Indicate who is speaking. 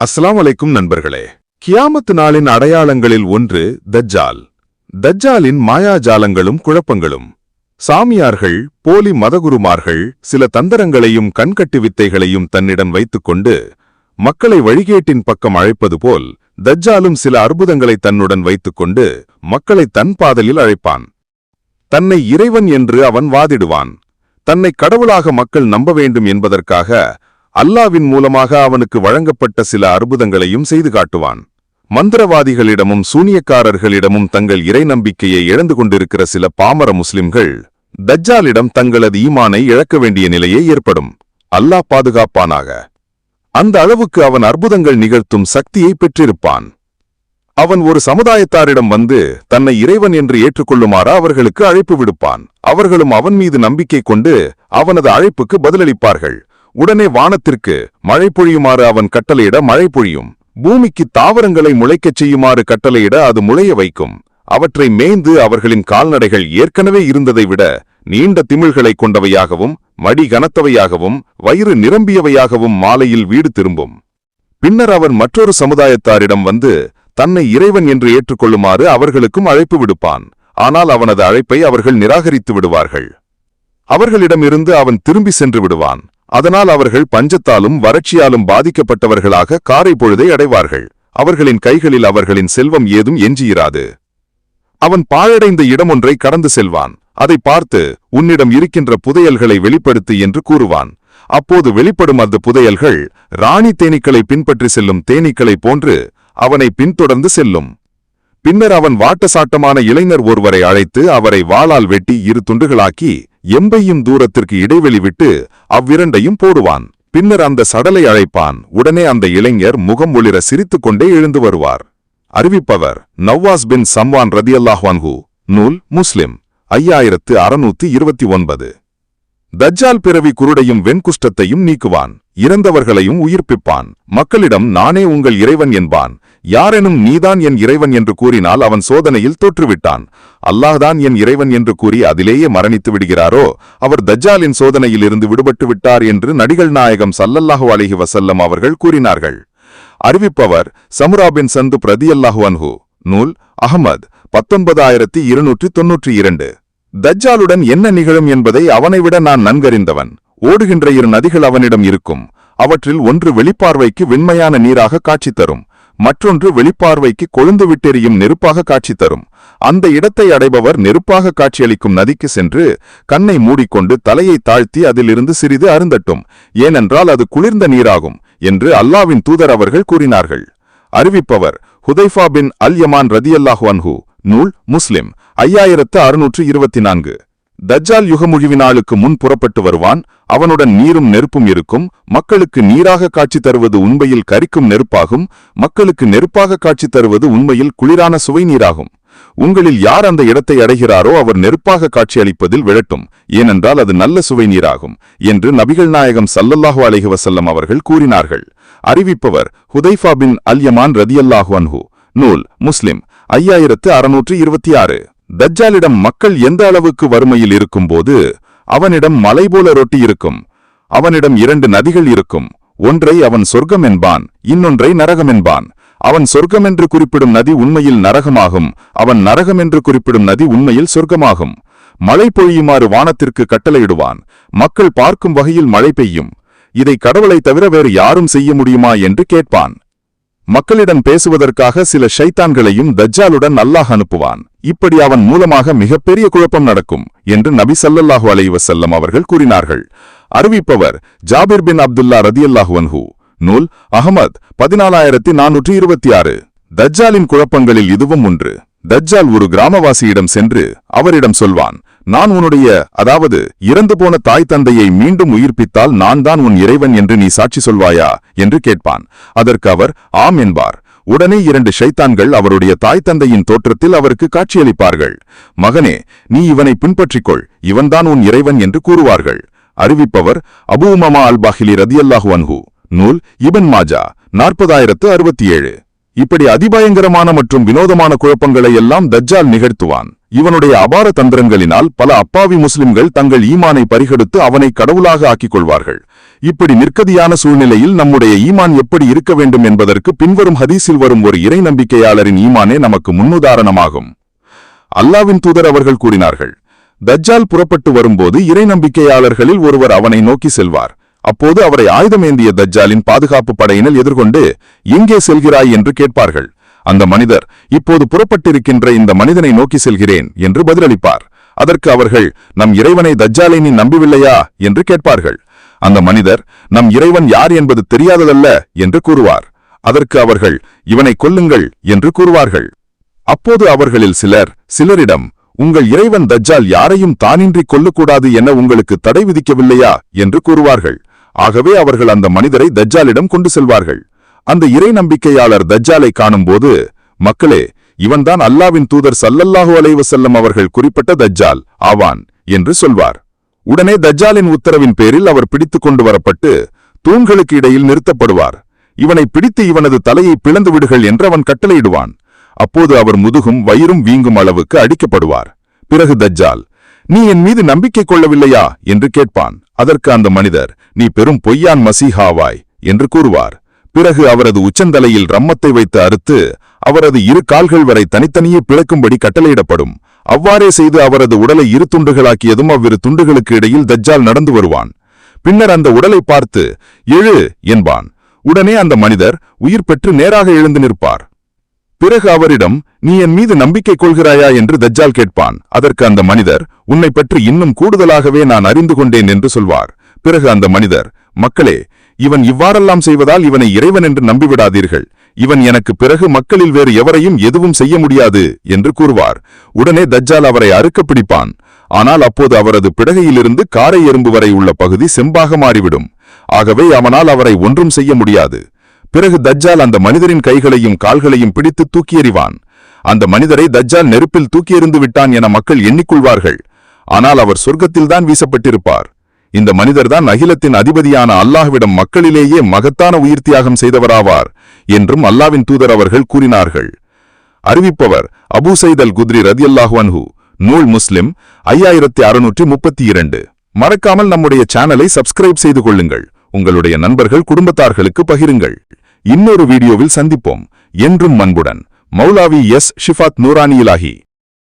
Speaker 1: அஸ்லாம் வலைக்கும் நண்பர்களே. கியாமத்து நாளின் அடையாளங்களில் ஒன்று தஜ்ஜால். தஜ்ஜாலின் மாயாஜாலங்களும் குழப்பங்களும். சாமியார்கள் போலி மதகுருமார்கள் சில தந்திரங்களையும் கண்கட்டு வித்தைகளையும் தன்னிடம் வைத்துக்கொண்டு மக்களை வழிகேட்டின் பக்கம் அழைப்பது போல் தஜ்ஜாலும் சில அற்புதங்களை தன்னுடன் வைத்துக்கொண்டு மக்களை தன் பாதலில் அழைப்பான். தன்னை இறைவன் என்று அவன் வாதிடுவான். தன்னை கடவுளாக மக்கள் நம்ப வேண்டும் என்பதற்காக அல்லாவின் மூலமாக அவனுக்கு வழங்கப்பட்ட சில அற்புதங்களையும் செய்து காட்டுவான். மந்திரவாதிகளிடமும் சூனியக்காரர்களிடமும் தங்கள் இறை நம்பிக்கையை இழந்து கொண்டிருக்கிற சில பாமர முஸ்லிம்கள் தஜ்ஜாலிடம் தங்களது ஈமானை இழக்க வேண்டிய நிலையே ஏற்படும். அல்லாஹ் பாதுகாப்பானாக. அந்த அளவுக்கு அவன் அற்புதங்கள் நிகழ்த்தும் சக்தியை பெற்றிருப்பான். அவன் ஒரு சமுதாயத்தாரிடம் வந்து தன்னை இறைவன் என்று ஏற்றுக்கொள்ளுமாறு அவர்களுக்கு அழைப்பு விடுப்பான். அவர்களும் அவன் மீது நம்பிக்கை கொண்டு அவனது அழைப்புக்கு பதிலளிப்பார்கள். உடனே வானத்திற்கு மழை பொழியுமாறு அவன் கட்டளையிட மழை பொழியும். பூமிக்கு தாவரங்களை முளைக்கச் செய்யுமாறு கட்டளையிட அது முளைய வைக்கும். அவற்றை மேய்ந்து அவர்களின் கால்நடைகள் ஏற்கனவே இருந்ததை விட நீண்ட திமிழ்களை கொண்டவையாகவும் மடி கனத்தவையாகவும் வயிறு நிரம்பியவையாகவும் மாலையில் வீடு திரும்பும். பின்னர் அவன் மற்றொரு சமுதாயத்தாரிடம் வந்து தன்னை இறைவன் என்று ஏற்றுக்கொள்ளுமாறு அவர்களுக்கும் அழைப்பு விடுப்பான். ஆனால் அவனது அழைப்பை அவர்கள் நிராகரித்து விடுவார்கள். அவர்களிடமிருந்து அவன் திரும்பி சென்று விடுவான். அதனால் அவர்கள் பஞ்சத்தாலும் வறட்சியாலும் பாதிக்கப்பட்டவர்களாக காரை பொழுதை அடைவார்கள். அவர்களின் கைகளில் அவர்களின் செல்வம் ஏதும் எஞ்சியிராது. அவன் பாழடைந்த இடமொன்றை கடந்து செல்வான். அதை பார்த்து உன்னிடம் இருக்கின்ற புதையல்களை வெளிப்படுத்து என்று கூறுவான். அப்போது வெளிப்படும் அந்த புதையல்கள் ராணி தேனீக்களை பின்பற்றி செல்லும் தேனீக்களைப் போன்று அவனை பின்தொடர்ந்து செல்லும். பின்னர் அவன் வாட்டசாட்டமான இளைஞர் ஒருவரை அழைத்து அவரை வாளால் வெட்டி இரு துண்டுகளாக்கி எம்பையும் தூரத்திற்கு இடைவெளி விட்டு அவ்விரண்டையும் போடுவான். பின்னர் அந்த சடலை அழைப்பான். உடனே அந்த இளைஞர் முகம் ஒளிர சிரித்துக் கொண்டே எழுந்து வருவார். அறிவிப்பவர் நவ்வாஸ் பின் சம்வான் ரதியல்லாஹ்வான்ஹு நூல் முஸ்லிம் ஐயாயிரத்து அறுநூத்தி இருபத்தி ஒன்பது. தஜ்ஜால் பிறவி குருடையும் வெண்குஷ்டத்தையும் நீக்குவான். இறந்தவர்களையும் உயிர்ப்பிப்பான். மக்களிடம் நானே உங்கள் இறைவன் என்பான். யாரெனும் நீதான் என் இறைவன் என்று கூறினால் அவன் சோதனையில் தோற்றுவிட்டான். அல்லாஹ்தான் என் இறைவன் என்று கூறி அதிலேயே மரணித்து விடுகிறாரோ அவர் தஜ்ஜாலின் சோதனையிலிருந்து விடுபட்டு விட்டார் என்று நடிகள் நாயகம் சல்லல்லாஹு அலிஹி வசல்லம் அவர்கள் கூறினார்கள். அறிவிப்பவர் சமுராபின் சந்து பிரதியல்லாஹு அன்ஹு. நூல் அகமது பத்தொன்பதாயிரத்தி இருநூற்றி தொன்னூற்றி இரண்டு. தஜ்ஜாலுடன் என்ன நிகழும் என்பதை அவனை விட நான் நன்கறிந்தவன். ஓடுகின்ற இரு நதிகள் அவனிடம் இருக்கும். அவற்றில் ஒன்று வெளிப்பார்வைக்கு வெண்மையான நீராக காட்சி தரும். மற்றொன்று வெளிப்பார்வைக்கு கொழுந்து விட்டெறியும் நெருப்பாக காட்சி தரும். அந்த இடத்தை அடைபவர் நெருப்பாக காட்சியளிக்கும் நதிக்கு சென்று கண்ணை மூடிக்கொண்டு தலையை தாழ்த்தி அதிலிருந்து சிறிது அருந்தட்டும். ஏனென்றால் அது குளிர்ந்த நீராகும் என்று அல்லாவின் தூதர் அவர்கள் கூறினார்கள். அறிவிப்பவர் ஹுதைஃபா பின் அல் யமான் ரதியல்லாஹு அன்ஹு. நூல் முஸ்லிம். ஐயாயிரத்து அறுநூற்று இருபத்தி நான்கு. தஜ்ஜால் யுகமுழிவினாளுக்கு முன் புறப்பட்டு வருவான். அவனுடன் நீரும் நெருப்பும் இருக்கும். மக்களுக்கு நீராக காட்சி தருவது உண்மையில் கரிக்கும் நெருப்பாகும். மக்களுக்கு நெருப்பாக காட்சி தருவது உண்மையில் குளிரான சுவை நீராகும் உங்களில் யார் அந்த இடத்தை அடைகிறாரோ அவர் நெருப்பாக காட்சியளிப்பதில் விழட்டும். ஏனென்றால் அது நல்ல சுவை நீராகும் என்று நபிகள் நாயகம் சல்லல்லாஹு அலைஹி வசல்லம் அவர்கள் கூறினார்கள். அறிவிப்பவர் ஹுதைஃபா பின் அல்யமான் ரதியல்லாஹு அன்ஹு. நூல் முஸ்லிம் ஐயாயிரத்து அறுநூற்று இருபத்தி ஆறு. தஜ்ஜாலிடம் மக்கள் எந்த அளவுக்கு வறுமையில் இருக்கும்போது அவனிடம் மலை போல ரொட்டி இருக்கும். அவனிடம் இரண்டு நதிகள் இருக்கும். ஒன்றை அவன் சொர்க்கம் என்பான் இன்னொன்றை நரகம் என்பான். அவன் சொர்க்கம் என்று குறிப்பிடும் நதி உண்மையில் நரகமாகும். அவன் நரகம் என்று குறிப்பிடும் நதி உண்மையில் சொர்க்கமாகும். மழை பொழியுமாறு வானத்திற்கு கட்டளையிடுவான். மக்கள் பார்க்கும் வகையில் மழை பெய்யும். இதை கடவுளை தவிர வேறு யாரும் செய்ய முடியுமா என்று கேட்பான். மக்களிடம் பேசுவதற்காக சில ஷைத்தான்களையும் தஜ்ஜாலுடன் அல்லாஹ் அனுப்புவான். இப்படி அவன் மூலமாக மிகப்பெரிய குழப்பம் நடக்கும் என்று நபி சல்லல்லாஹு அலைவசல்லம் அவர்கள் கூறினார்கள். அறிவிப்பவர் ஜாபிர் பின் அப்துல்லா ரதியல்லாஹுவன்ஹு நூல் அகமது பதினாலாயிரத்தி நானூற்றி இருபத்தி ஆறு தஜ்ஜாலின் குழப்பங்களில் இதுவும் ஒன்று. தஜ்ஜால் ஒரு கிராமவாசியிடம் சென்று அவரிடம் சொல்வான் நான் உன்னுடைய அதாவது இறந்து போன தாய் தந்தையை மீண்டும் உயிர்ப்பித்தால் நான் தான் உன் இறைவன் என்று நீ சாட்சி சொல்வாயா? என்று கேட்பான். அதற்கு அவர் ஆம் என்பார். உடனே இரண்டு ஷைத்தான்கள் அவருடைய தாய் தந்தையின் தோற்றத்தில் அவருக்கு காட்சியளிப்பார்கள். மகனே நீ இவனை பின்பற்றிக்கொள். இவன்தான் உன் இறைவன் என்று கூறுவார்கள். அறிவிப்பவர் அபூமமா அல் பாஹிலி ரதியல்லாஹு அன்ஹு. நூல் இபன் மாஜா நாற்பதாயிரத்து அறுபத்தி ஏழு இப்படி அதிபயங்கரமான மற்றும் வினோதமான குழப்பங்களை எல்லாம் தஜ்ஜால் நிகழ்த்துவான். இவனுடைய அபார தந்திரங்களினால் பல அப்பாவி முஸ்லிம்கள் தங்கள் ஈமானை பறிகெடுத்து அவனை கடவுளாக ஆக்கிக் கொள்வார்கள் இப்படி நிற்கதியான சூழ்நிலையில் நம்முடைய ஈமான் எப்படி இருக்க வேண்டும் என்பதற்கு பின்வரும் ஹதீஸில் வரும் ஒரு இறை நம்பிக்கையாளரின் ஈமானே நமக்கு முன்னுதாரணமாகும். அல்லாவின் தூதர் அவர்கள் கூறினார்கள் தஜ்ஜால் புறப்பட்டு வரும்போது இறை நம்பிக்கையாளர்களில் ஒருவர் அவனை நோக்கி செல்வார். அப்போது அவரை ஆயுதமேந்திய தஜ்ஜாலின் பாதுகாப்பு படையினர் எதிர்கொண்டு எங்கே செல்கிறாய்? என்று கேட்பார்கள். அந்த மனிதர் இப்போது புறப்பட்டிருக்கின்ற இந்த மனிதனை நோக்கி செல்கிறேன் என்று பதிலளிப்பார். அதற்கு அவர்கள் நம் இறைவனை தஜ்ஜாலை நீ நம்பிவில்லையா? என்று கேட்பார்கள். அந்த மனிதர் நம் இறைவன் யார் என்பது தெரியாததல்ல என்று கூறுவார். அதற்கு அவர்கள் இவனை கொல்லுங்கள் என்று கூறுவார்கள். அப்போது அவர்களில் சிலர் சிலரிடம் உங்கள் இறைவன் தஜ்ஜால் யாரையும் தானின்றி கொல்லக்கூடாது என உங்களுக்கு தடை விதிக்கவில்லையா? என்று கூறுவார்கள். ஆகவே அவர்கள் அந்த மனிதரை தஜ்ஜாலிடம் கொண்டு செல்வார்கள். அந்த இறை நம்பிக்கையாளர் தஜ்ஜாலை காணும்போது மக்களே இவன்தான் அல்லாவின் தூதர் சல்லல்லாஹு அலைவசல்லம் அவர்கள் குறிப்பிட்ட தஜ்ஜால் ஆவான் என்று சொல்வார். உடனே தஜ்ஜாலின் உத்தரவின் பேரில் அவர் பிடித்துக் கொண்டு வரப்பட்டு தூண்களுக்கு இடையில் நிறுத்தப்படுவார். இவனை பிடித்து இவனது தலையை பிளந்து விடுகள் என்று அவன் கட்டளையிடுவான். அப்போது அவர் முதுகும் வயிறும் வீங்கும் அளவுக்கு அடிக்கப்படுவார். பிறகு தஜ்ஜால் நீ என் மீது நம்பிக்கை கொள்ளவில்லையா? என்று கேட்பான். அதற்கு அந்த மனிதர் நீ பெரும் பொய்யான் மசீஹாவாய் என்று கூறுவார். பிறகு அவரது உச்சந்தலையில் ரம்மத்தை வைத்து அறுத்து அவரது இரு கால்கள் வரை தனித்தனியே பிளக்கும்படி கட்டளையிடப்படும். அவ்வாறே செய்து அவரது உடலை இரு துண்டுகளாக்கியதும் அவ்விரு துண்டுகளுக்கு இடையில் தஜ்ஜால் நடந்து வருவான். பின்னர் அந்த உடலை பார்த்து எழு என்பான். உடனே அந்த மனிதர் உயிர் பெற்று நேராக எழுந்து நிற்பார். பிறகு அவரிடம் நீ என் மீது நம்பிக்கை கொள்கிறாயா? என்று தஜ்ஜால் கேட்பான். அதற்கு அந்த மனிதர் உன்னை பற்றி இன்னும் கூடுதலாகவே நான் அறிந்து கொண்டேன் என்று சொல்வார். பிறகு அந்த மனிதர் மக்களே இவன் இவ்வாறெல்லாம் செய்வதால் இவனை இறைவன் என்று நம்பிவிடாதீர்கள். இவன் எனக்கு பிறகு மக்களில் வேறு எவரையும் எதுவும் செய்ய முடியாது என்று கூறுவார். உடனே தஜ்ஜால் அவரை அறுக்க பிடிப்பான். ஆனால் அப்போது அவரது பிடகையிலிருந்து காரை எறும்பு வரை உள்ள பகுதி செம்பாக மாறிவிடும். ஆகவே அவனால் அவரை ஒன்றும் செய்ய முடியாது. பிறகு தஜ்ஜால் அந்த மனிதரின் கைகளையும் கால்களையும் பிடித்து தூக்கி எறிவான் அந்த மனிதரை தஜ்ஜால் நெருப்பில் தூக்கி எறிந்து விட்டான் என மக்கள் எண்ணிக்கொள்வார்கள். ஆனால் அவர் சொர்க்கத்தில்தான் வீசப்பட்டிருப்பார். இந்த மனிதர்தான் அகிலத்தின் அதிபதியான அல்லாஹ்விடம் மக்களிலேயே மகத்தான உயிர் தியாகம் செய்தவராவார் என்றும் அல்லாவின் தூதர் அவர்கள் கூறினார்கள். அறிவிப்பவர் அபு சைத் அல் குத்ரி ரதியல்லாஹு நூல் முஸ்லிம் ஐயாயிரத்தி அறுநூற்றி முப்பத்தி இரண்டு. மறக்காமல் நம்முடைய சேனலை சப்ஸ்கிரைப் செய்து கொள்ளுங்கள். உங்களுடைய நண்பர்கள் குடும்பத்தார்களுக்கு பகிருங்கள். இன்னொரு வீடியோவில் சந்திப்போம். என்றும் அன்புடன் மௌலாவி எஸ் ஷிஃபாத் நூரானி இலாஹி